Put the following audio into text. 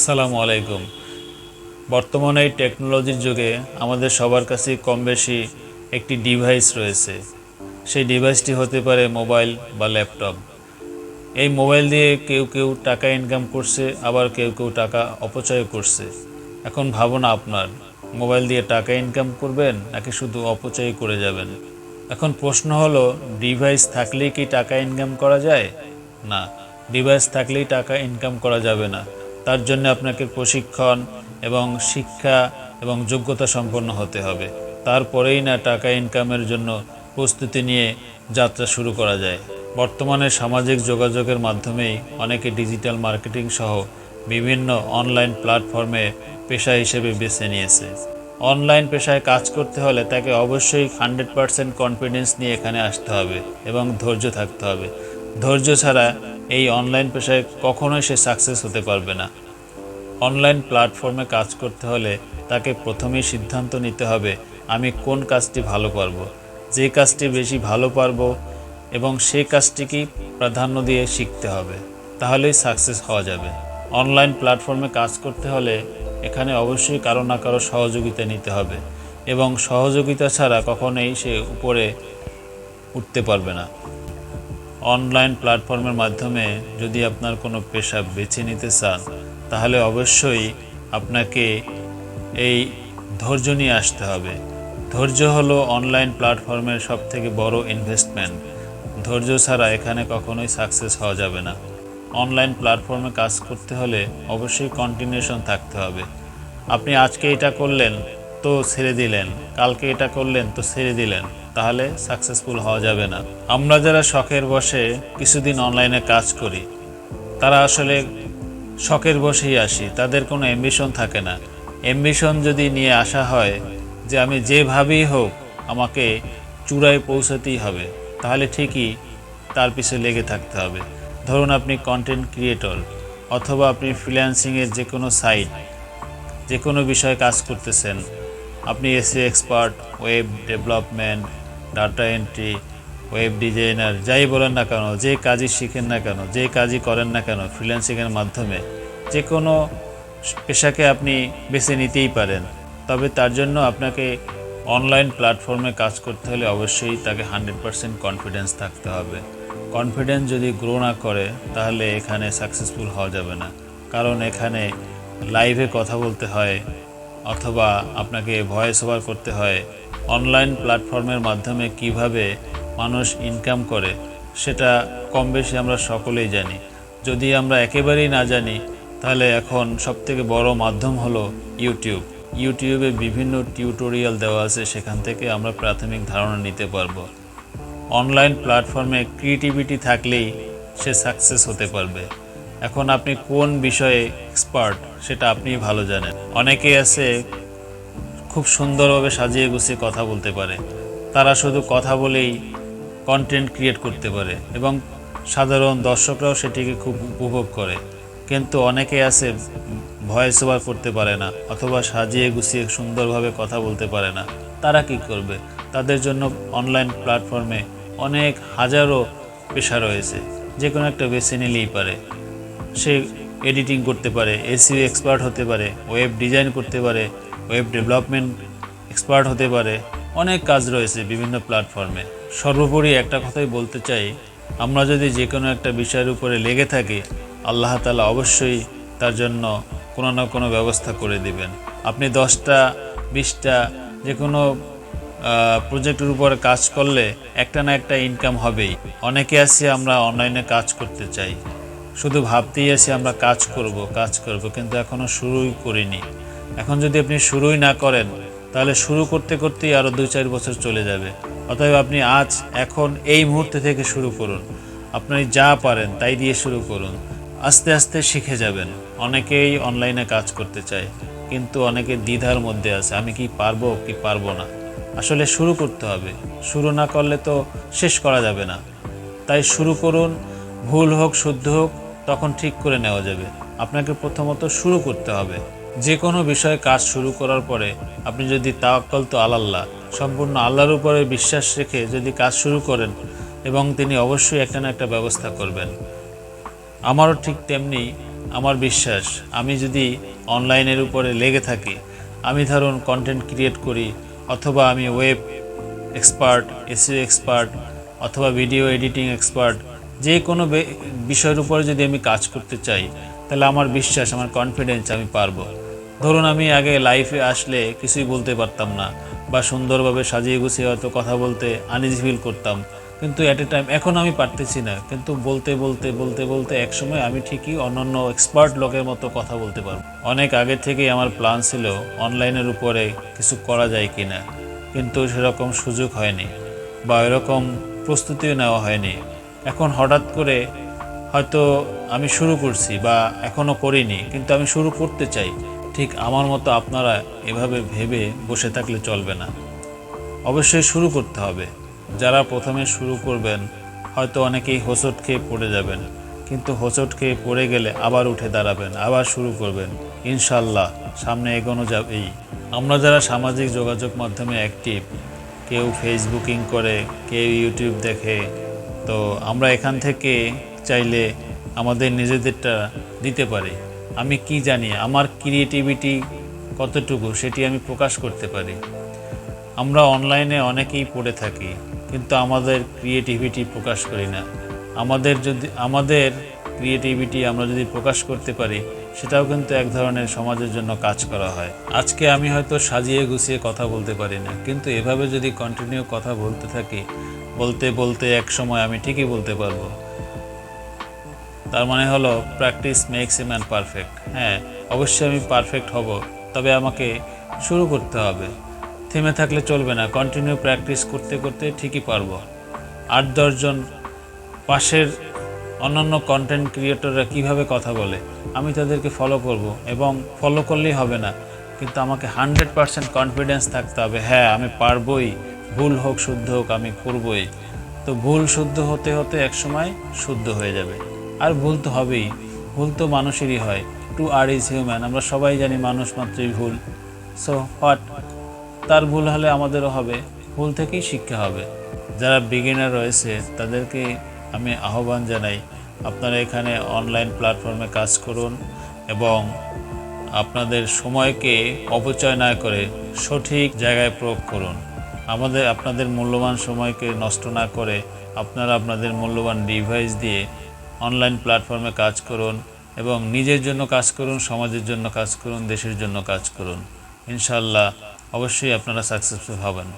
আসসালামু আলাইকুম। বর্তমানে এই টেকনোলজির যুগে আমাদের সবার কাছে কম বেশি একটি ডিভাইস রয়েছে। সেই ডিভাইসটি হতে পারে মোবাইল বা ল্যাপটপ। এই মোবাইল দিয়ে কেউ কেউ টাকা ইনকাম করছে, আবার কেউ কেউ টাকা অপচয় করছে। এখন ভাবনা আপনার, মোবাইল দিয়ে টাকা ইনকাম করবেন নাকি শুধু অপচয় করে যাবেন? এখন প্রশ্ন হলো, ডিভাইস থাকলেই কি টাকা ইনকাম করা যায়? না, ডিভাইস থাকলেই টাকা ইনকাম করা যাবে না। তার জন্য আপনাকে প্রশিক্ষণ এবং শিক্ষা এবং যোগ্যতা সম্পন্ন হতে হবে। তারপরেই না টাকা ইনকামের জন্য প্রস্তুতি নিয়ে যাত্রা শুরু করা যায়। বর্তমানে সামাজিক যোগাযোগের মাধ্যমেই অনেকে ডিজিটাল মার্কেটিং সহ বিভিন্ন অনলাইন প্ল্যাটফর্মে পেশা হিসেবে বেছে নিয়েছে। অনলাইন পেশায় কাজ করতে হলে তাকে অবশ্যই হান্ড্রেড পারসেন্ট কনফিডেন্স নিয়ে এখানে আসতে হবে এবং ধৈর্য থাকতে হবে। ধৈর্য ছাড়া এই অনলাইন পেশায় কখনোই সে সাকসেস হতে পারবে না। অনলাইন প্ল্যাটফর্মে কাজ করতে হলে তাকে প্রথমেই সিদ্ধান্ত নিতে হবে, আমি কোন কাজটি ভালো পারব, যে কাজটি বেশি ভালো পারব এবং সেই কাজটিকেই প্রাধান্য দিয়ে শিখতে হবে, তাহলেই সাকসেস হওয়া যাবে। অনলাইন প্ল্যাটফর্মে কাজ করতে হলে এখানে অবশ্যই কারও না কারও সহযোগিতা নিতে হবে এবং সহযোগিতা ছাড়া কখনোই সে উপরে উঠতে পারবে না। অনলাইন প্ল্যাটফর্মের মাধ্যমে যদি আপনার কোনো পেশা বেছে নিতে চান, তাহলে অবশ্যই আপনাকে এই ধৈর্য নিয়ে আসতে হবে। ধৈর্য হলো অনলাইন প্ল্যাটফর্মের সব থেকে বড় ইনভেস্টমেন্ট ধৈর্য ছাড়া এখানে কখনোই সাকসেস হওয়া যাবে না। অনলাইন প্ল্যাটফর্মে কাজ করতে হলে অবশ্যই কন্টিনিউশন থাকতে হবে। আপনি আজকে এটা করলেন, তো ছেড়ে দিলেন, কালকে এটা করলেন, তো ছেড়ে দিলেন। তাহলে সাকসেসফুল হওয়া যাবে না। আমরা যারা শখের বসে কিছুদিন অনলাইনে কাজ করি, তারা আসলে শখের বসেই আসি, তাদের কোনো অ্যাম্বিশন থাকে না। অ্যাম্বিশন যদি নিয়ে আসা হয় যে আমি যেভাবেই হোক আমাকে চূড়ায় পৌঁছাতেই হবে, তাহলে ঠিকই তার পিছে লেগে থাকতে হবে। ধরুন আপনি কন্টেন্ট ক্রিয়েটর অথবা আপনি ফ্রিল্যান্সিংয়ের যে কোনো সাইট যে কোনো বিষয়ে কাজ করতেছেন, আপনি SEO expert web development data entry, web designer, যাই বলেন না কেন, যে কাজই শিখেন না কেন, যে কাজই করেন না কেন ফ্রিল্যান্সিংয়ের মাধ্যমে যে কোনো পেশাকে আপনি বেছে নিতেই পারেন। তবে তার জন্য আপনাকে অনলাইন প্ল্যাটফর্মে কাজ করতে হলে অবশ্যই তাকে হান্ড্রেড পারসেন্ট কনফিডেন্স থাকতে হবে। কনফিডেন্স যদি গ্রো না করে, তাহলে এখানে সাকসেসফুল হওয়া যাবে না। কারণ এখানে লাইভে কথা বলতে হয় অথবা আপনাকে ভয়েস ওভার করতে হয় অনলাইন প্ল্যাটফর্মের মাধ্যমে কীভাবে মানুষ ইনকাম করে, সেটা কম বেশি আমরা সকলেই জানি। যদি আমরা একেবারেই না জানি, তাহলে এখন সবথেকে বড় মাধ্যম হলো ইউটিউব ইউটিউবে বিভিন্ন টিউটোরিয়াল দেওয়া আছে, সেখান থেকে আমরা প্রাথমিক ধারণা নিতে পারব। অনলাইন প্ল্যাটফর্মে ক্রিয়েটিভিটি থাকলেই সে সাকসেস হতে পারবে। এখন আপনি কোন বিষয়ে এক্সপার্ট সেটা আপনি ভালো জানেন। অনেকে আছে খুব সুন্দরভাবে সাজিয়ে গুছিয়ে কথা বলতে পারে। তারা শুধু কথা বলেই কন্টেন্ট ক্রিয়েট করতে পারে এবং সাধারণ দর্শকরাও সেটিকে খুব উপভোগ করে। কিন্তু অনেকে আছে ভয়েস ওভার করতে পারে না অথবা সাজিয়ে গুছিয়ে সুন্দরভাবে কথা বলতে পারে না। তারা কি করবে? তাদের জন্য অনলাইন প্ল্যাটফর্মে অনেক হাজারো পেশা রয়েছে। যে কোনো একটা বেছে নিলেই পারে। সে এডিটিং করতে পারে এসিও এক্সপার্ট হতে পারে ওয়েব ডিজাইন করতে পারে ওয়েব ডেভেলপমেন্ট এক্সপার্ট হতে পারে, অনেক কাজ রয়েছে বিভিন্ন প্ল্যাটফর্মে সর্বোপরি একটা কথাই বলতে চাই, আমরা যদি যে কোনো একটা বিষয়ের উপরে লেগে থাকি, আল্লাহ তালা অবশ্যই তার জন্য কোনো না কোনো ব্যবস্থা করে দিবেন। আপনি দশটা, বিশটা যে কোনো প্রজেক্টের উপরে কাজ করলে একটা না একটা ইনকাম হবেই। অনেকে আছি আমরা অনলাইনে কাজ করতে চাই। শুধু ভাবতেই আছি আমরা কাজ করব কাজ করব, কিন্তু এখনও শুরুই করিনি। এখন যদি আপনি শুরুই না করেন, তাহলে শুরু করতে করতেই আরও দুই চার বছর চলে যাবে। অতএব আপনি আজ, এখন, এই মুহূর্তে থেকে শুরু করুন। আপনি যা পারেন, তাই দিয়ে শুরু করুন। আস্তে আস্তে শিখে যাবেন। অনেকেই অনলাইনে কাজ করতে চায়, কিন্তু অনেকে দ্বিধার মধ্যে আছে, আমি কি পারব কি পারব না। আসলে শুরু করতে হবে। শুরু না করলে তো শেষ করা যাবে না। তাই শুরু করুন, ভুল হোক, শুদ্ধ হোক তখন ঠিক করে নেওয়া যাবে। আপনাকে প্রথমত শুরু করতে হবে। যে কোনো বিষয়ে কাজ শুরু করার পরে আপনি যদি তাওয়াক্কল তো আল্লাহ সম্পূর্ণ আল্লাহর উপরে বিশ্বাস রেখে যদি কাজ শুরু করেন এবং তিনি অবশ্যই একটা না একটা ব্যবস্থা করবেন। আমারও ঠিক তেমনি আমার বিশ্বাস, আমি যদি অনলাইনের উপরে লেগে থাকি, আমি ধরুন কন্টেন্ট ক্রিয়েট করি অথবা আমি ওয়েব এক্সপার্ট এসিও এক্সপার্ট অথবা ভিডিও এডিটিং এক্সপার্ট যে কোনো বিষয়ের উপরে যদি আমি কাজ করতে চাই, তাহলে আমার বিশ্বাস, আমার কনফিডেন্স আমি পারব। ধরুন আমি আগে লাইফে আসলে কিছুই বলতে পারতাম না, বা সুন্দরভাবে সাজিয়ে গুছিয়ে হয়তো কথা বলতে আনইজি ফিল করতাম, কিন্তু অ্যাট এ টাইম এখন আমি পারতেছি না। কিন্তু বলতে বলতে বলতে বলতে একসময় আমি ঠিকই অন্যান্য এক্সপার্ট লোকের মতো কথা বলতে পারব। অনেক আগে থেকেই আমার প্ল্যান ছিল অনলাইনের উপরে কিছু করা যায় কি না কিন্তু সেরকম সুযোগ হয়নি, বা এরকম প্রস্তুতিও নেওয়া হয়নি। এখন হঠাৎ করে হয়তো আমি শুরু করছি বা এখনও করিনি, কিন্তু আমি শুরু করতে চাই। ঠিক আমার মতো আপনারা এভাবে ভেবে বসে থাকলে চলবে না। অবশ্যই শুরু করতে হবে। যারা প্রথমে শুরু করবেন, হয়তো অনেকেই হোঁচট খেয়ে পড়ে যাবেন, কিন্তু হোঁচট খেয়ে পড়ে গেলে আবার উঠে দাঁড়াবেন, আবার শুরু করবেন। ইনশাল্লাহ সামনে এগোনো যাবেই। আমরা যারা সামাজিক যোগাযোগ মাধ্যমে অ্যাক্টিভ, কেউ ফেসবুকিং করে, কেউ ইউটিউব দেখে তো আমরা এখান থেকে চাইলে আমাদের নিজেদেরটা দিতে পারি। আমি কি জানি, আমার ক্রিয়েটিভিটি কতটুকু সেটি আমি প্রকাশ করতে পারি। আমরা অনলাইনে অনেকেই পড়ে থাকি, কিন্তু আমাদের ক্রিয়েটিভিটি প্রকাশ করি না। আমাদের যদি, আমাদের ক্রিয়েটিভিটি আমরা যদি প্রকাশ করতে পারি সেটাও কিন্তু এক ধরনের সমাজের জন্য কাজ করা হয়। আজকে আমি হয়তো সাজিয়ে গুছিয়ে কথা বলতে পারি না, কিন্তু এভাবে যদি কন্টিনিউ কথা বলতে থাকি, বলতে বলতে এক সময় আমি ঠিকই বলতে পারব। তার মানে হলো practice makes a man perfect হ্যাঁ অবশ্যই আমি পারফেক্ট হব, তবে আমাকে শুরু করতে হবে। থেমে থাকলে চলবে না কন্টিনিউ প্র্যাকটিস করতে করতে ঠিকই পারব। আট দশজন পাশের অন্যান্য কন্টেন্ট ক্রিয়েটররা কীভাবে কথা বলে, আমি তাদেরকে ফলো করব এবং ফলো করলেই হবে না। কিন্তু আমাকে হান্ড্রেড পারসেন্ট কনফিডেন্স থাকতে হবে হ্যাঁ আমি পারবই, ভুল হোক, শুদ্ধ হোক, আমি করবই। তো ভুল শুদ্ধ হতে হতে একসময় শুদ্ধ হয়ে যাবে। আর ভুল তো হবেই, ভুল তো মানুষেরই হয়। টু আর ইজ হিউম্যান আমরা সবাই জানি মানুষ মাত্রই ভুল। সো হোয়াট তার ভুল হলে আমাদেরও হবে, ভুল থেকেই শিক্ষা হবে। যারা বিগিনার রয়েছে, তাদেরকে আমি আহ্বান জানাই আপনারা এখানে অনলাইন প্ল্যাটফর্মে কাজ করুন এবং আপনাদের সময়কে অপচয় না করে সঠিক জায়গায় প্রয়োগ করুন। আমাদের, আপনাদের মূল্যবান সময়কে নষ্ট না করে আপনারা আপনাদের মূল্যবান ডিভাইস দিয়ে অনলাইন প্ল্যাটফর্মে কাজ করুন এবং নিজের জন্য কাজ করুন, সমাজের জন্য কাজ করুন, দেশের জন্য কাজ করুন। ইনশাল্লাহ অবশ্যই আপনারা সাকসেসফুল হবেন।